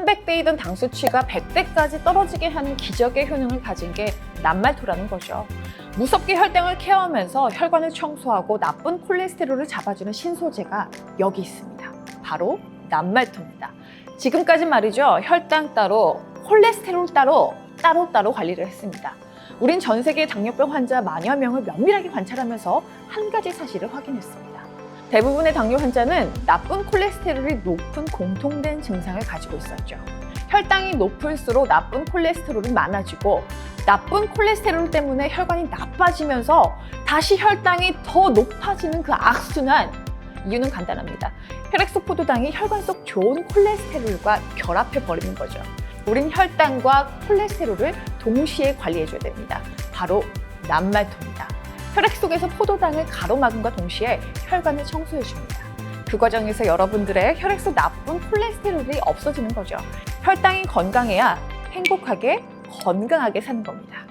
300대이던 당 수치가 100대까지 떨어지게 하는 기적의 효능을 가진 게 낱말토라는 거죠. 무섭게 혈당을 케어하면서 혈관을 청소하고 나쁜 콜레스테롤을 잡아주는 신소재가 여기 있습니다. 바로 낱말토입니다. 지금까지 말이죠. 혈당 따로, 콜레스테롤 따로, 따로 따로 관리를 했습니다. 우린 전 세계 당뇨병 환자 만여 명을 면밀하게 관찰하면서 한 가지 사실을 확인했습니다. 대부분의 당뇨 환자는 나쁜 콜레스테롤이 높은 공통된 증상을 가지고 있었죠. 혈당이 높을수록 나쁜 콜레스테롤이 많아지고 나쁜 콜레스테롤 때문에 혈관이 나빠지면서 다시 혈당이 더 높아지는 그 악순환 이유는 간단합니다. 혈액 속 포도당이 혈관 속 좋은 콜레스테롤과 결합해 버리는 거죠. 우린 혈당과 콜레스테롤을 동시에 관리해줘야 됩니다. 바로 낱말토입니다. 혈액 속에서 포도당을 가로막음과 동시에 혈관을 청소해줍니다. 그 과정에서 여러분들의 혈액 속 나쁜 콜레스테롤이 없어지는 거죠. 혈당이 건강해야 행복하게 건강하게 사는 겁니다.